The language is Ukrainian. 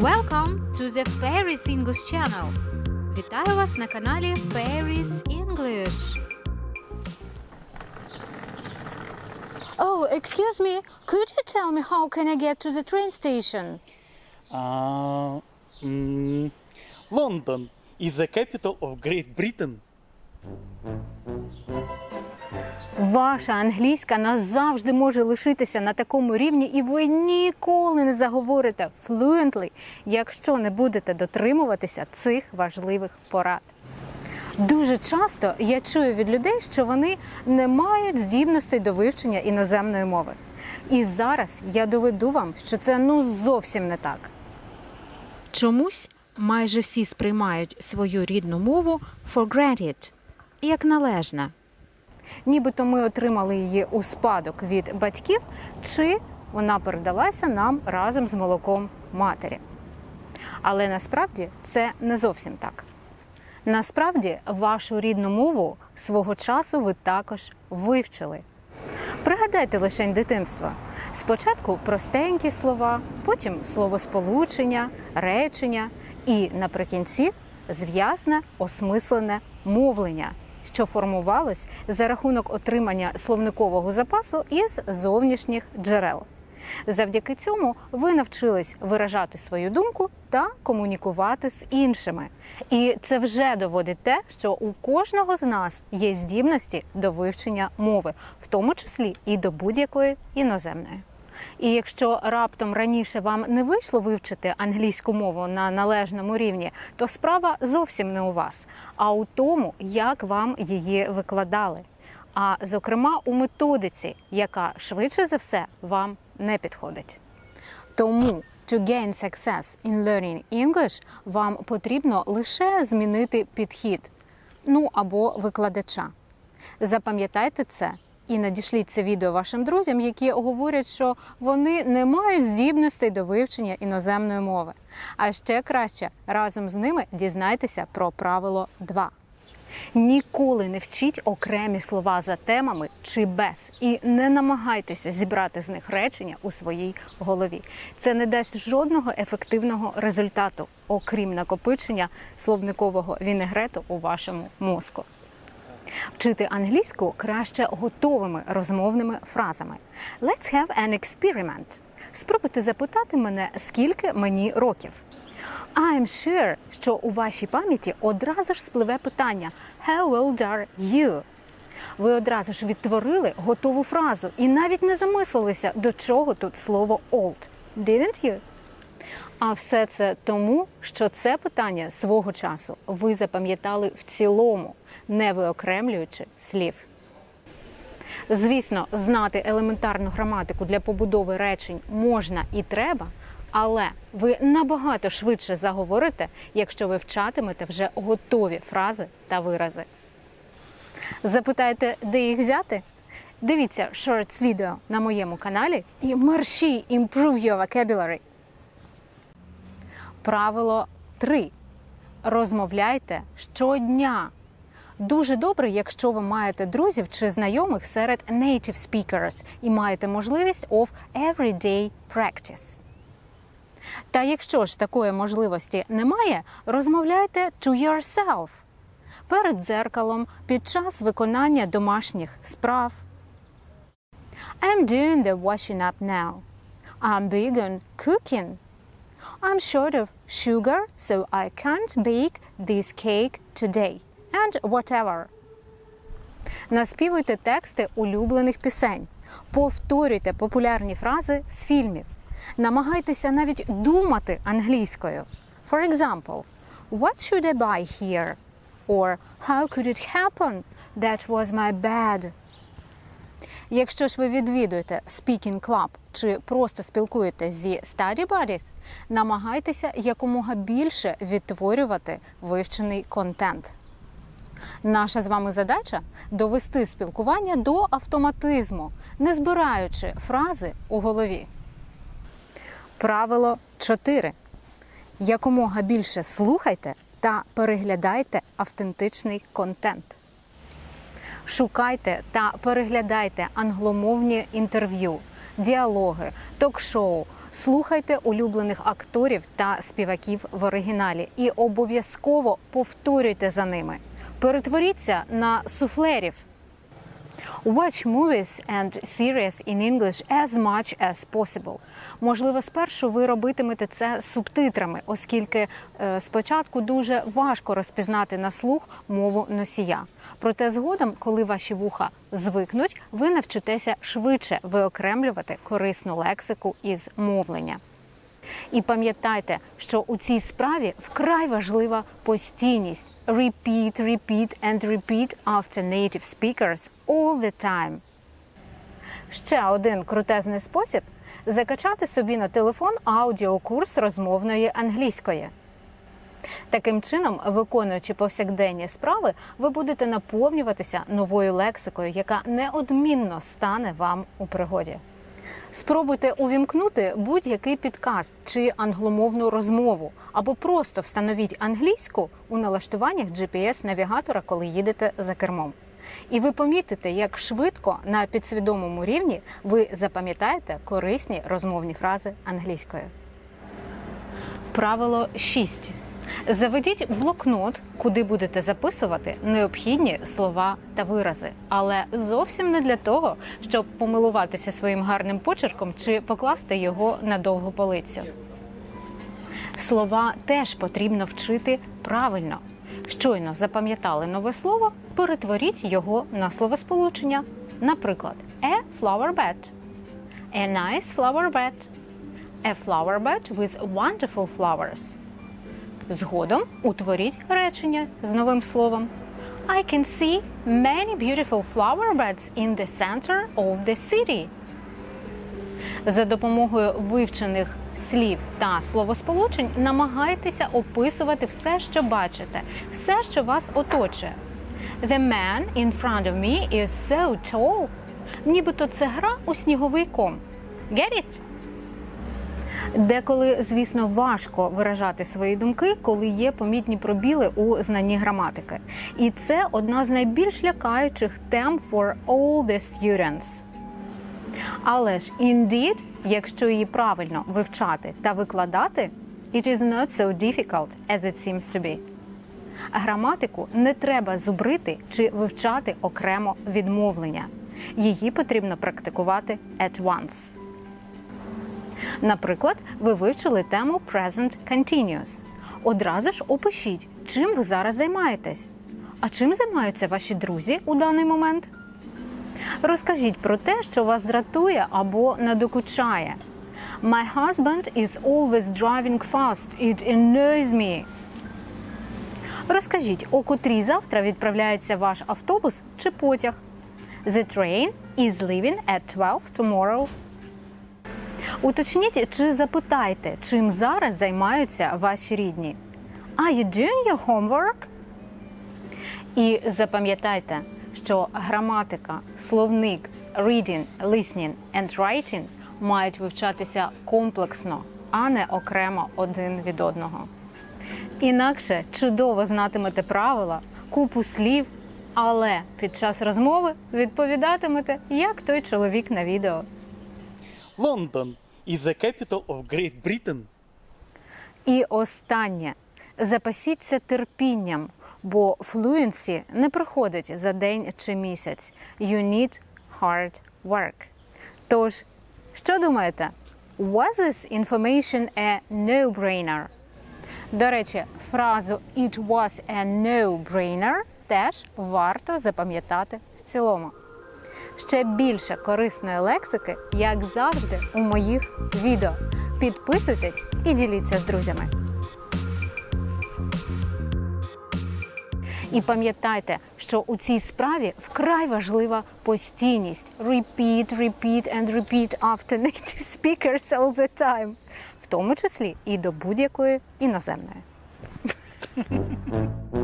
Welcome to the Fairies English Channel. Вітаю вас на каналі Fairies English. Oh, excuse me. Could you tell me how can I get to the train station? Uh, mm, London is the capital of Great Britain. Ваша англійська назавжди може лишитися на такому рівні, і ви ніколи не заговорите fluently, якщо не будете дотримуватися цих важливих порад. Дуже часто я чую від людей, що вони не мають здібностей до вивчення іноземної мови. І зараз я доведу вам, що це ну зовсім не так. Чомусь майже всі сприймають свою рідну мову for granted, як належна. Нібито ми отримали її у спадок від батьків, чи вона передалася нам разом з молоком матері. Але насправді це не зовсім так. Насправді, вашу рідну мову свого часу ви також вивчили. Пригадайте лишень дитинства. Спочатку простенькі слова, потім словосполучення, речення і наприкінці зв'язне, осмислене мовлення, що формувалось за рахунок отримання словникового запасу із зовнішніх джерел. Завдяки цьому ви навчились виражати свою думку та комунікувати з іншими. І це вже доводить те, що у кожного з нас є здібності до вивчення мови, в тому числі і до будь-якої іноземної. І якщо раптом раніше вам не вийшло вивчити англійську мову на належному рівні, то справа зовсім не у вас, а у тому, як вам її викладали. А зокрема у методиці, яка швидше за все вам не підходить. Тому to gain success in learning English вам потрібно лише змінити підхід, ну або викладача. Запам'ятайте це і надішліть це відео вашим друзям, які говорять, що вони не мають здібностей до вивчення іноземної мови. А ще краще разом з ними дізнайтеся про правило 2. Ніколи не вчіть окремі слова за темами чи без, і не намагайтеся зібрати з них речення у своїй голові. Це не дасть жодного ефективного результату, окрім накопичення словникового вінегрету у вашому мозку. Вчити англійську краще готовими розмовними фразами. Let's have an experiment. Спробуйте запитати мене, скільки мені років. I'm sure, що у вашій пам'яті одразу ж спливе питання How old are you? Ви одразу ж відтворили готову фразу і навіть не замислилися, до чого тут слово old. Didn't you? А все це тому, що це питання свого часу ви запам'ятали в цілому, не виокремлюючи слів. Звісно, знати елементарну граматику для побудови речень можна і треба, але ви набагато швидше заговорите, якщо ви вчатимете вже готові фрази та вирази. Запитаєте, де їх взяти? Дивіться shorts відео на моєму каналі і мерщій improve your vocabulary. Правило 3. Розмовляйте щодня. Дуже добре, якщо ви маєте друзів чи знайомих серед native speakers і маєте можливість of everyday practice. Та якщо ж такої можливості немає, розмовляйте to yourself перед дзеркалом під час виконання домашніх справ. I'm doing the washing up now. I'm on cooking. I'm short of sugar, so I can't bake this cake today. And whatever. Наспівуйте тексти улюблених пісень. Повторюйте популярні фрази з фільмів. Намагайтеся навіть думати англійською. For example, what should I buy here? Or how could it happen? That was my bad. Якщо ж ви відвідуєте Speaking Club чи просто спілкуєтесь зі Study Buddies, намагайтеся якомога більше відтворювати вивчений контент. Наша з вами задача довести спілкування до автоматизму, не збираючи фрази у голові. Правило 4. Якомога більше слухайте та переглядайте автентичний контент. Шукайте та переглядайте англомовні інтерв'ю, діалоги, ток-шоу. Слухайте улюблених акторів та співаків в оригіналі і обов'язково повторюйте за ними. Перетворіться на суфлерів. Watch movies and series in English as much as possible. Можливо, спершу ви робитимете це субтитрами, оскільки е, спочатку дуже важко розпізнати на слух мову носія. Проте згодом, коли ваші вуха звикнуть, ви навчитеся швидше виокремлювати корисну лексику із мовлення. І пам'ятайте, що у цій справі вкрай важлива постійність. Repeat, repeat and repeat after native speakers all the time. Ще один крутезний спосіб закачати собі на телефон аудіокурс розмовної англійської. Таким чином, виконуючи повсякденні справи, ви будете наповнюватися новою лексикою, яка неодмінно стане вам у пригоді. Спробуйте увімкнути будь-який підкаст чи англомовну розмову, або просто встановіть англійську у налаштуваннях GPS-навігатора, коли їдете за кермом. І ви помітите, як швидко на підсвідомому рівні ви запам'ятаєте корисні розмовні фрази англійською. Правило 6. Заведіть блокнот, куди будете записувати необхідні слова та вирази, але зовсім не для того, щоб помилуватися своїм гарним почерком чи покласти його на довгу полицю. Слова теж потрібно вчити правильно. Щойно запам'ятали нове слово, перетворіть його на словосполучення. Наприклад, a flower bed, a nice flower bed, a flower bed with wonderful flowers. Згодом утворіть речення з новим словом. I can see many beautiful flower beds in the center of the city. За допомогою вивчених слів та словосполучень намагайтеся описувати все, що бачите, все, що вас оточує. The man in front of me is so tall. Нібито це гра у сніговий ком. Get it? Деколи, звісно, важко виражати свої думки, коли є помітні пробіли у знанні граматики. І це одна з найбільш лякаючих тем for all the students. Але ж indeed, якщо її правильно вивчати та викладати, it is not so difficult as it seems to be. Граматику не треба зубрити чи вивчати окремо відмовлення. Її потрібно практикувати at once. Наприклад, ви вивчили тему Present Continuous. Одразу ж опишіть, чим ви зараз займаєтесь. А чим займаються ваші друзі у даний момент? Розкажіть про те, що вас дратує або надокучає. My husband is always driving fast. It annoys me. Розкажіть, о котрій завтра відправляється ваш автобус чи потяг. The train is leaving at 12 tomorrow. Уточніть чи запитайте, чим зараз займаються ваші рідні. Are you doing your homework? І запам'ятайте, що граматика, словник, reading, listening and writing мають вивчатися комплексно, а не окремо один від одного. Інакше чудово знатимете правила, купу слів, але під час розмови відповідатимете, як той чоловік на відео. London is the capital of Great Britain. І останнє запасіться терпінням, бо флуенсі не приходить за день чи місяць. You need hard work. Тож, що думаєте? Was this information a no-brainer? До речі, фразу It was a no-brainer теж варто запам'ятати в цілому. Ще більше корисної лексики, як завжди, у моїх відео. Підписуйтесь і діліться з друзями. І пам'ятайте, що у цій справі вкрай важлива постійність. Repeat, repeat and repeat after native speakers all the time. В тому числі і до будь-якої іноземної.